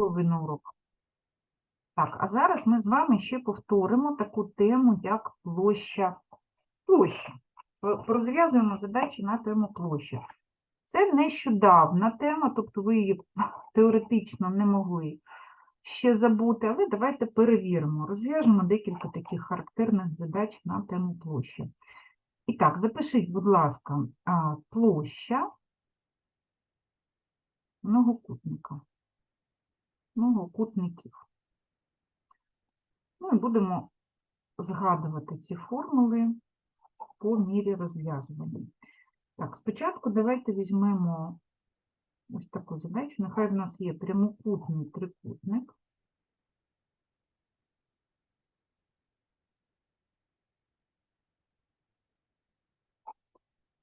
половину уроку. Так, а зараз ми з вами ще повторимо таку тему, як площа площі. П- Порозв'язуємо задачі на тему площі. Це нещодавна тема, тобто ви її теоретично не могли ще забути, але давайте перевіримо. Розв'яжемо декілька таких характерних задач на тему площі. І так, запишіть, будь ласка, площа многокутника. Многокутників. Ну і будемо згадувати ці формули по мірі розв'язування. Так, спочатку давайте візьмемо ось таку задачу. Нехай в нас є прямокутний трикутник.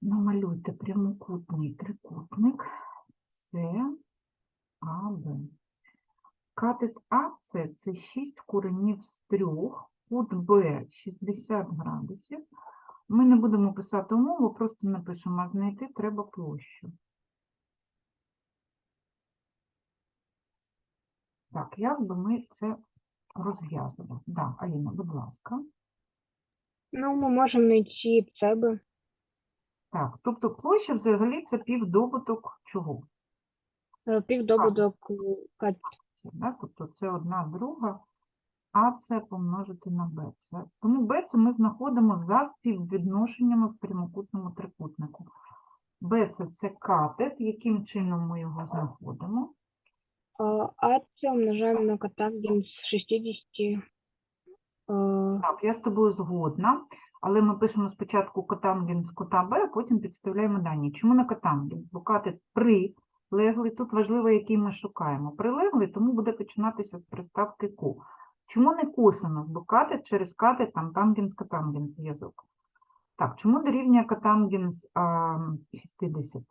Намалюйте прямокутний трикутник С, А, Б. Катет АС – це 6 коренів з 3, кут Б 60 градусів. Ми не будемо писати умову, просто напишемо, а знайти треба площу. Так, як би ми це розв'язували? Да, Аліна, будь ласка. Ну, ми можемо знайти себе. Так, тобто площа взагалі це півдобуток чого? е, Півдобудок кат. Це, да? Тобто це одна друга, а це помножити на b. Тому b це ми знаходимо за співвідношеннями в прямокутному трикутнику. b це, це катет, яким чином ми його знаходимо? А це умножаємо на катангенс 60. е, Так, я з тобою згодна, але ми пишемо спочатку котангенс кота b, а потім підставляємо дані. Чому на котангенс? Бо катет прилеглий, тут важливо, який ми шукаємо. Прилеглий, тому буде починатися з приставки ко. Чому не косинус? Бо катет через катет, там тангенс котангенс зв'язок. Так, чому дорівнює котангенс а, 60?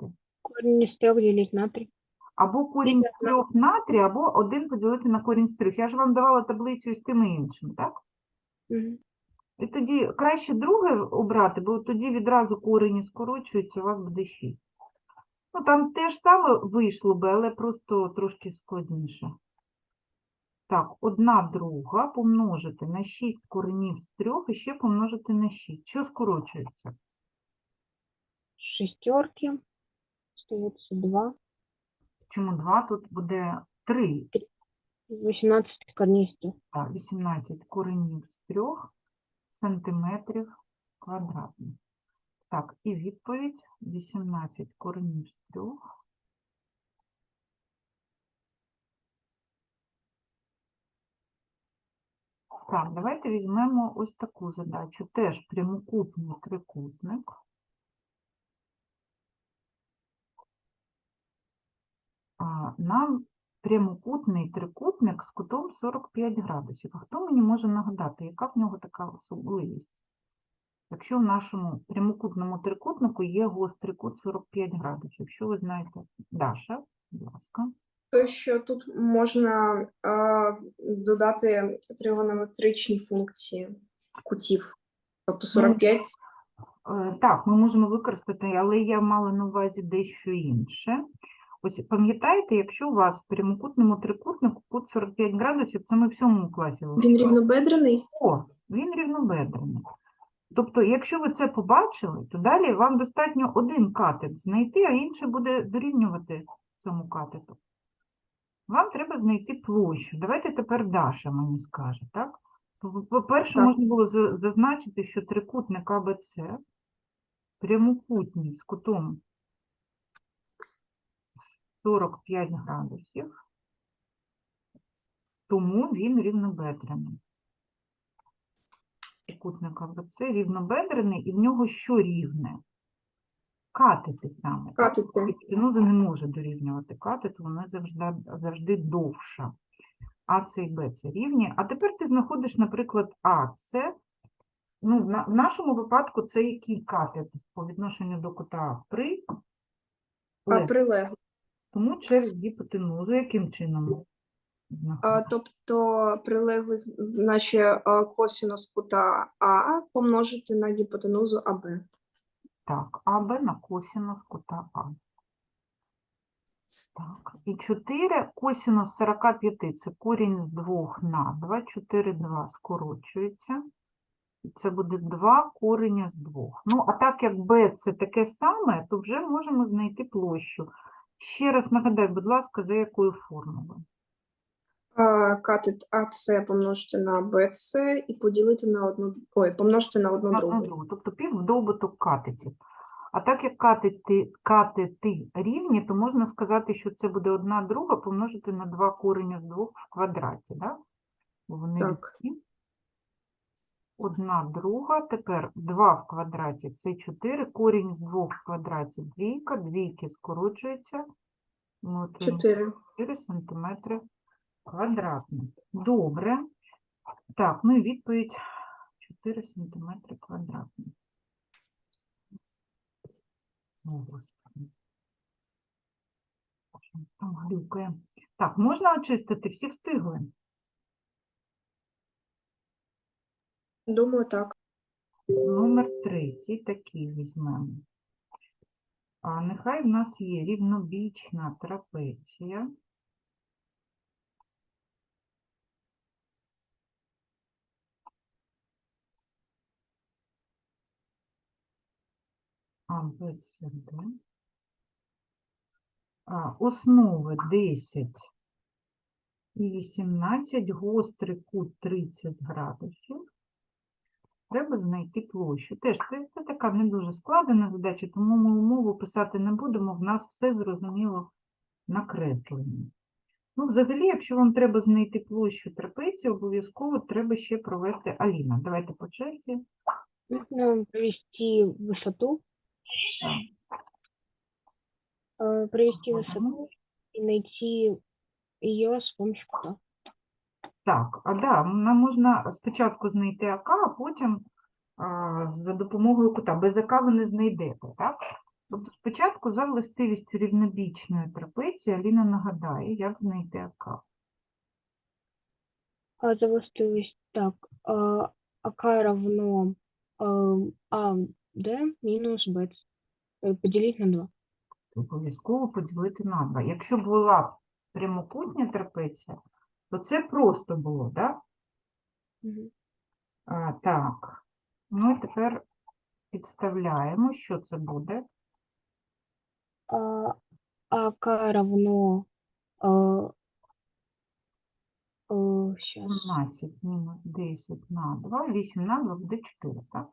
Корінь із 3 ділить на 3. Або корінь з трьох на 3, або 1 поділити на корінь з трьох. Я ж вам давала таблицю із тими іншими, так? Угу. І тоді краще друге обрати, бо тоді відразу корені скорочуються, у вас буде 6. Ну, там теж саме вийшло би, але просто трошки складніше. Так, одна друга помножити на 6 коренів з 3 і ще помножити на 6. Що скорочується? Шестерки. Остається 2. Чому 2? Тут буде 3. 18 корней з 3. Так, 18 коренів з 3 сантиметрів квадратних. Так, і відповідь 18 коренів з 3. Так, давайте візьмемо ось таку задачу. Теж прямокутний трикутник. Нам прямокутний трикутник з кутом 45 градусів. А хто мені може нагадати, яка в нього така особливість? Якщо в нашому прямокутному трикутнику є гострий кут 45 градусів, якщо ви знаєте, Даша, будь ласка. То, що тут можна е, додати тригонометричні функції кутів. Тобто 45 Е, Так, ми можемо використати, але я мала на увазі дещо інше. Ось пам'ятаєте, якщо у вас в прямокутному трикутнику кут 45 градусів, це ми в сьомому класі він рівнобедрений. О, він рівнобедрений. Тобто, якщо ви це побачили, то далі вам достатньо один катет знайти, а інший буде дорівнювати цьому катету. Вам треба знайти площу. Давайте тепер Даша мені скаже, так? По- По-перше, можна було зазначити, що трикутник АБЦ прямокутний з кутом 45 градусів, тому він рівнобедрений. Трикутник АБЦ рівнобедрений, і в нього що рівне? Катети саме. Катети. Гіпотенуза не може дорівнювати катету, вона завжди, завжди довша. А це і Б це рівні. А тепер ти знаходиш, наприклад, А це. Ну, в, на, в нашому випадку це який катет по відношенню до кута А? При А лев. прилеглий. Тому через гіпотенузу яким чином? Тобто прилеглий, з- наче а, косинус кута А помножити на гіпотенузу АБ. Так, АБ на косинус кута А. Так, і 4 косінус 45 це корінь з 2 на 2, 4, 2 скорочується. І це буде 2 корення з 2. Ну, а так як b це таке саме, то вже можемо знайти площу. Ще раз нагадай, будь ласка, за якою формулою? Катет АС помножити на БЦ і поділити на одну, ой, помножити на одну другу. тобто півдобуток катетів. А так як катети, катети рівні, то можна сказати, що це буде одна друга помножити на 2 корення з 2 в квадраті. Да? Вони Так. рівні. Одна друга, тепер 2 в квадраті це 4, корінь з 2 в квадраті двійка, двійки скорочуються. 4. 4 сантиметри квадратні. Добре. Так, ну і відповідь 4 сантиметри Господи. Що Там глюкає. Так, можна очистити? Всі встигли? Думаю, так. Номер третій, такий візьмемо. А нехай в нас є рівнобічна трапеція. А, основи 10 і 18, гострий кут 30 градусів. Треба знайти площу. Теж це, це така не дуже складена задача, тому ми умову писати не будемо, в нас все зрозуміло накреслені. Ну, взагалі, якщо вам треба знайти площу трапеції, обов'язково треба ще провести Аліна. Давайте по черзі. Нужно провести высоту. э, Провести Ага. высоту и найти ее с помощью кута. Так, а да, нам можна спочатку знайти АК, а потім а, за допомогою кута. Без АК ви не знайдете, так? Тобто спочатку за властивістю рівнобічної трапеції Аліна нагадає, як знайти АК. А за властивость так. а, АК равно э, АД минус Б. Э, Поделить на 2. Обов'язково поділити на 2. Якщо була прямокутня трапеція, то це просто було, так? А, так. Ну і тепер підставляємо, що це буде. А, АК равно э, э, сейчас. 17 мінус 10 на 2, 8 на 2 буде 4, так?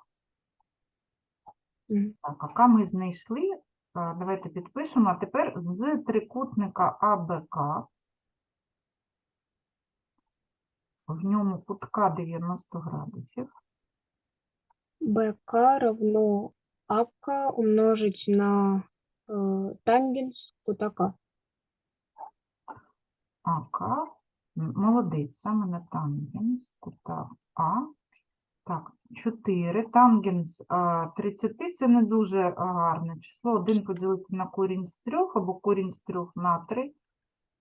Так, АК ми знайшли. Давайте підпишемо. А тепер з трикутника АБК. В ньому кутка 90 градусів. БК равно АК умножить на э, тангенс кута К. АК. Молодець, саме на тангенс кута А. Так, 4. Тангенс а, 30 це не дуже гарне число. 1 поділити на корінь з 3 або корінь з 3 на 3.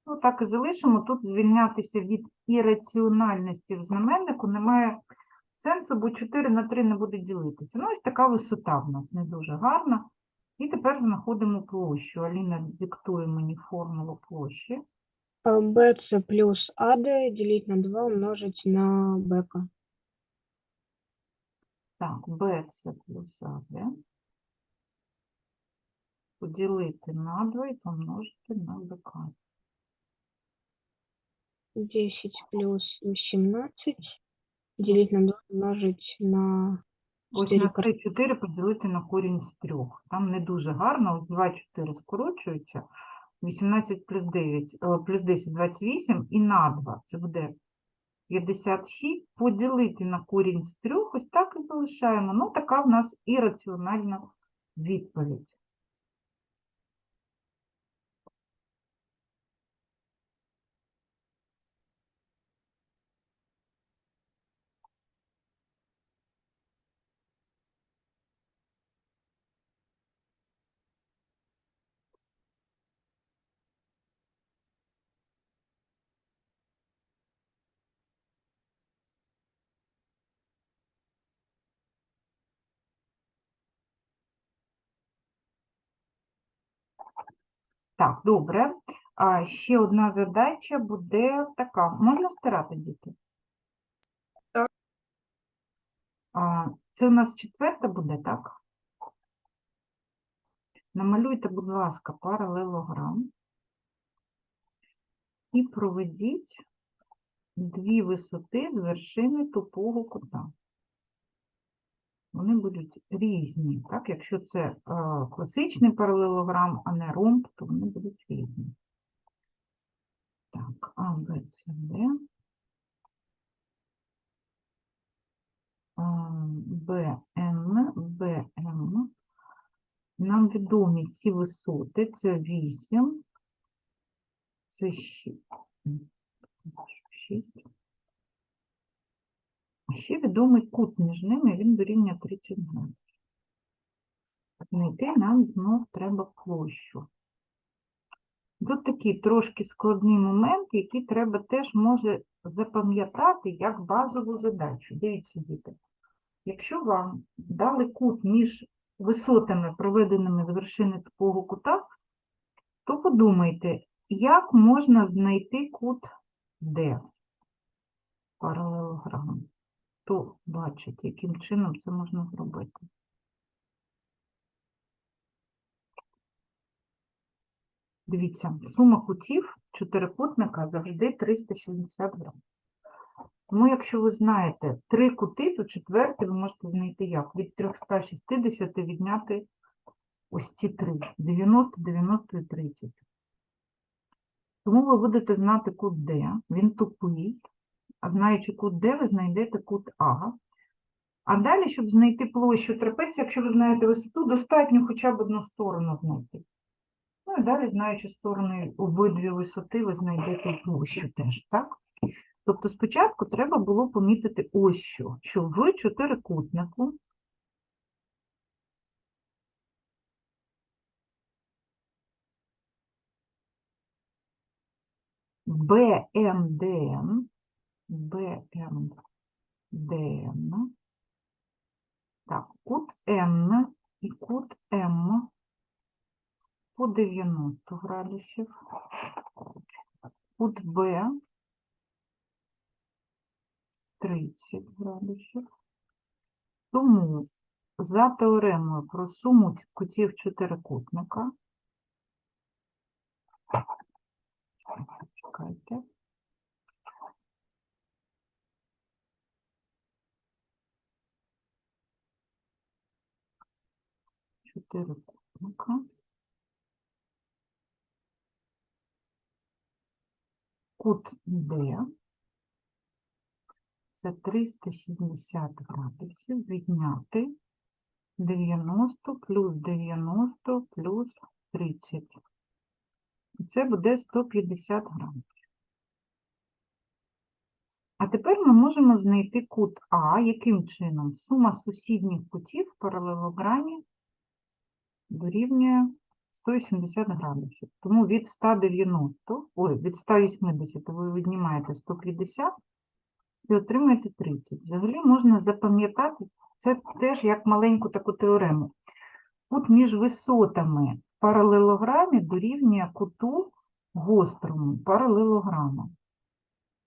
Ну, так і залишимо. Тут звільнятися від ірраціональності в знаменнику немає сенсу, бо 4 на 3 не буде ділитися. Ну, ось така висота в нас не дуже гарна. І тепер знаходимо площу. Аліна диктує мені формулу площі. BC плюс АД делить на 2 умножить на БК. Так, b це плюс АД. Поділити на 2 і помножити на БК. 10 плюс 18 делить на 2 умножить на Ось на це 4 поділити на корінь з 3. Там не дуже гарно, ось 2, 4 скорочуються. 18 плюс 9, плюс 10, 28 і на 2. Це буде 56. Поділити на корінь з 3, ось так і залишаємо. Ну, така в нас і раціональна відповідь. Так, добре. А ще одна задача буде така. Можна стирати, діти? Так. А, це у нас четверта буде, так? Намалюйте, будь ласка, паралелограм і проведіть дві висоти з вершини тупого кута. Вони будуть різні, так? Якщо це е, класичний паралелограм, а не ромб, то вони будуть різні. Так, А, Б, С, Д. Б, Н, Б, М. Нам відомі ці висоти, це 8, це 6. Ще відомий кут між ними, він дорівнює 30 градусів. Знайти нам знов треба площу. Тут такий трошки складний момент, який треба теж може запам'ятати як базову задачу. Дивіться, діти. Якщо вам дали кут між висотами, проведеними з вершини такого кута, то подумайте, як можна знайти кут D паралелограм. Хто бачить, яким чином це можна зробити? Дивіться, сума кутів чотирикутника завжди 360 грам. Тому, якщо ви знаєте три кути, то четвертий ви можете знайти як? Від 360 відняти ось ці три. 90, 90 і 30. Тому ви будете знати кут D, він тупий, а знаючи кут D, ви знайдете кут А. А далі, щоб знайти площу трапеції, якщо ви знаєте висоту, достатньо хоча б одну сторону знайти. Ну і далі, знаючи сторони обидві висоти, ви знайдете площу теж, так? Тобто спочатку треба було помітити ось що, що в чотирикутнику БМДН, БМДН, так, кут Н і кут М по 90 градусів, кут Б 30 градусів. Тому за теоремою про суму кутів чотирикутника Чотирикутника. Кут Д. Це 360 градусів відняти 90 плюс 90 плюс 30. І Це буде 150 грамів. А тепер ми можемо знайти кут А, яким чином? Сума сусідніх кутів в паралелограмі дорівнює 180 градусів. Тому від 190, ой, від 180 ви віднімаєте 150 і отримаєте 30. Взагалі можна запам'ятати це теж як маленьку таку теорему. Кут між висотами в паралелограмі дорівнює куту гострому паралелограма.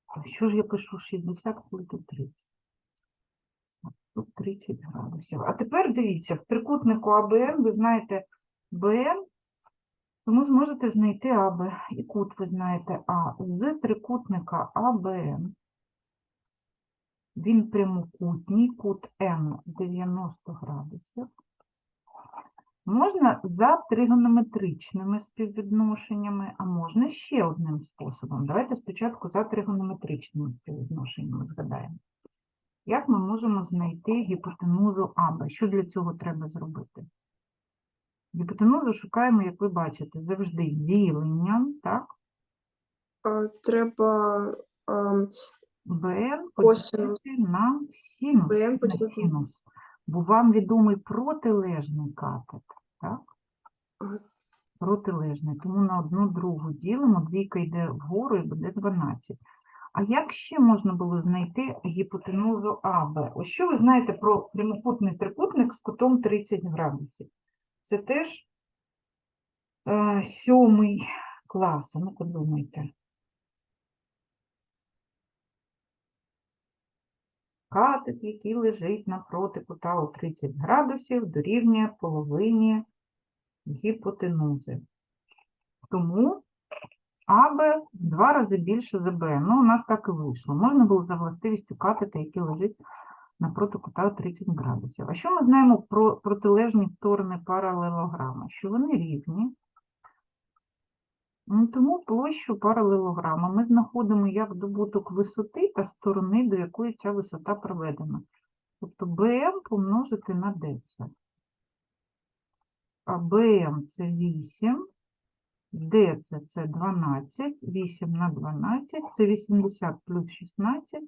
А Що ж я пишу 60, коли тут 30? Тут 30 градусів. А тепер дивіться, в трикутнику АБН ви знаєте БН, тому зможете знайти АБ. І кут ви знаєте А. З трикутника АБН він прямокутній, кут М 90 градусів. Можна за тригонометричними співвідношеннями, а можна ще одним способом. Давайте спочатку за тригонометричними співвідношеннями згадаємо. Як ми можемо знайти гіпотенузу АБ? Що для цього треба зробити? Гіпотенузу шукаємо, як ви бачите, завжди діленням, так? Треба БН поділити на синус. БН поділити. синус. Бо вам відомий протилежний катет, так? Протилежний. Тому на одну другу ділимо, двійка йде вгору і буде 12. А як ще можна було знайти гіпотенузу АБ? Ось що ви знаєте про прямокутний трикутник з кутом 30 градусів? Це теж Е, Сьомий клас, ну подумайте. Катет, який лежить навпроти кута у 30 градусів, дорівнює половині гіпотенузи. Тому АБ в два рази більше за Б. Ну, у нас так і вийшло. Можна було за властивістю катета, який лежить напроти кута 30 градусів. А що ми знаємо про протилежні сторони паралелограма? Що вони рівні. Ну, Тому площу паралелограма ми знаходимо як добуток висоти та сторони, до якої ця висота проведена. Тобто БМ помножити на ДЦ. А БМ це 8, ДЦ це 12, 8 на 12, це 80 плюс 16,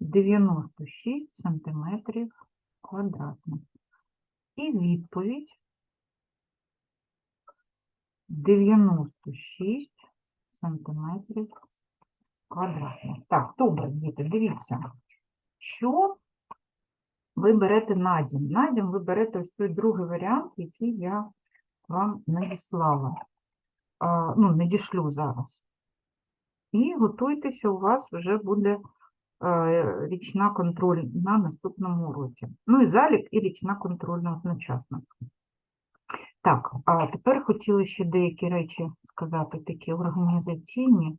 96 сантиметрів квадратних. І відповідь 96 сантиметрів квадратних. Так, добре, діти, дивіться, що ви берете на дім. На дім ви берете ось той другий варіант, який я вам надіслала. Ну, надішлю зараз. І готуйтеся, у вас вже буде е, річна контроль на наступному уроці. Ну і залік, і річна контрольна одночасно. Так, а тепер хотіла ще деякі речі сказати, такі організаційні.